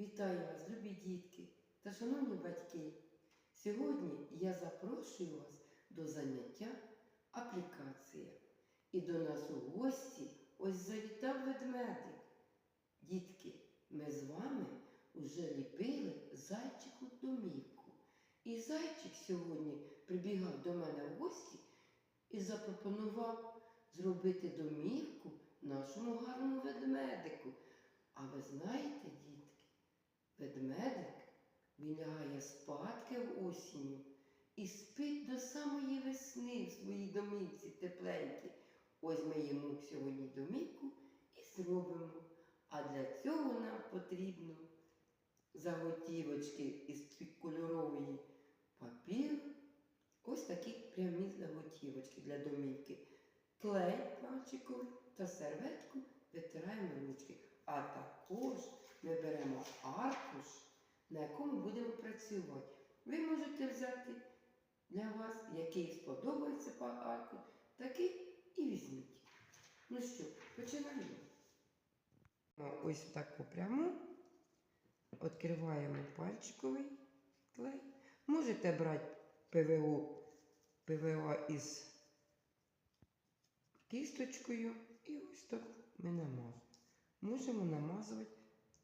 Вітаю вас, любі дітки та шановні батьки. Сьогодні я запрошую вас до заняття аплікація. І до нас у гості ось завітав ведмедик. Дітки, ми з вами уже ліпили зайчику домівку. І зайчик сьогодні прибігав до мене в гості і запропонував зробити домівку нашому гарному ведмедику. А ви знаєте, дітки, ведмедик він лягає спадки в осінню і спить до самої весни в своїй домівці тепленькій. Ось ми йому сьогодні домівку і зробимо. А для цього нам потрібно заготівочки із кольорової папір. Ось такі прямі заготівочки для домівки. Клей пальчиковий та серветку витираємо ручки. А також ми беремо аркуш, на якому будемо працювати. Ви можете взяти для вас, який сподобається по аркуш, такий і візьміть. Ну що, починаємо. Ось таку пряму. Відкриваємо пальчиковий клей. Можете брати ПВО, ПВО із кісточкою і ось так ми намазуємо. Можемо намазувати,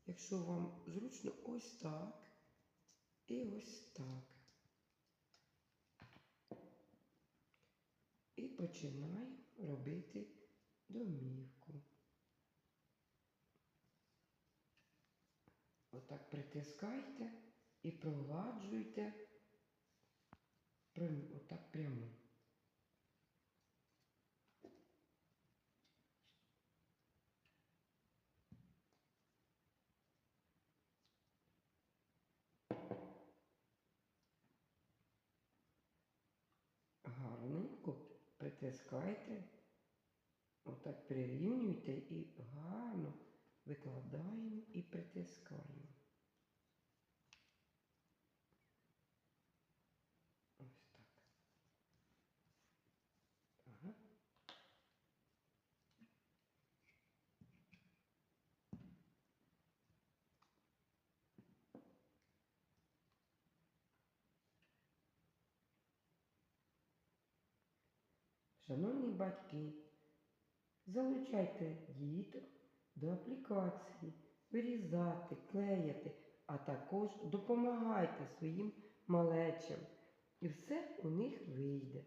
якщо вам зручно, ось так і ось так. І починаємо робити домівку. Отак притискайте і прогладжуйте отак прямо. Притискайте, отак прирівнюйте і гарно викладаємо і притискаємо. Шановні батьки, залучайте діток до аплікації, вирізати, клеяти, а також допомагайте своїм малечам. І все у них вийде.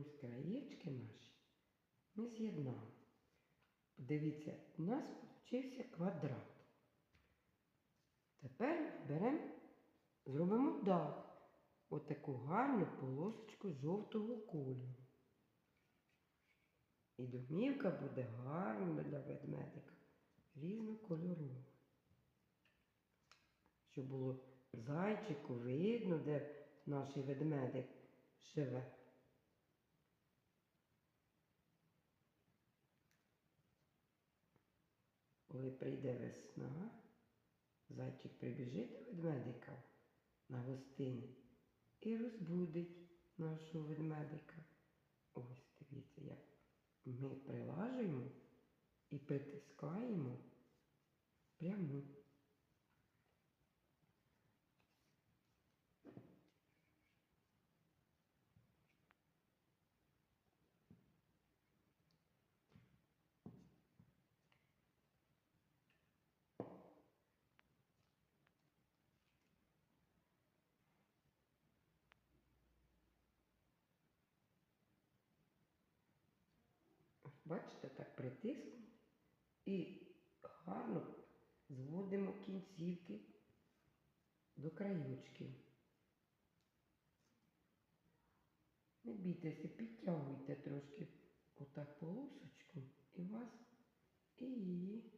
Ось краєчки наші ми з'єднали. Подивіться, у нас вийшов квадрат. Тепер беремо, зробимо дах. Отаку гарну полосочку жовтого кольору. І домівка буде гарна для ведмедика. Різнокольорова. Щоб було зайчику видно, де наш ведмедик живе. Коли прийде весна, зайчик прибіжить до ведмедика на гостини і розбудить нашого ведмедика. Ось дивіться, як ми прилажуємо і притискаємо прямо. Бачите, так притиснемо і гарно зводимо кінцівки до краючків. Не бійтеся, підтягуйте трошки отак полосочку і вас і її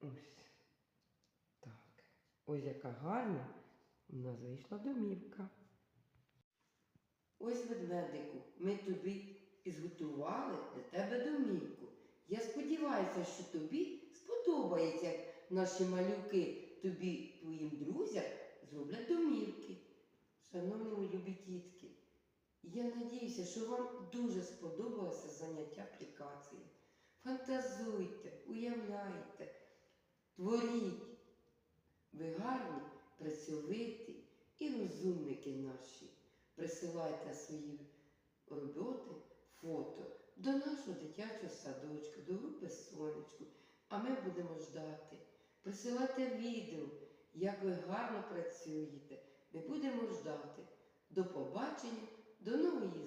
Ось. Так. Ось яка гарна у нас вийшла домівка. Ось ведмедику, ми тобі і зготували для тебе домівку. Я сподіваюся, що тобі сподобається, як наші малюки тобі, твоїм друзям зроблять домівки. Шановні любі дітки, я надіюся, що вам дуже сподобалося заняття аплікації. Фантазуйте, уявляйте, творіть. Ви гарні, працьовиті і розумники наші. Присилайте свої роботи, фото до нашого дитячого садочку, до групи сонечку, а ми будемо ждати. Присилайте відео, як ви гарно працюєте. Ми будемо ждати. До побачення, до нових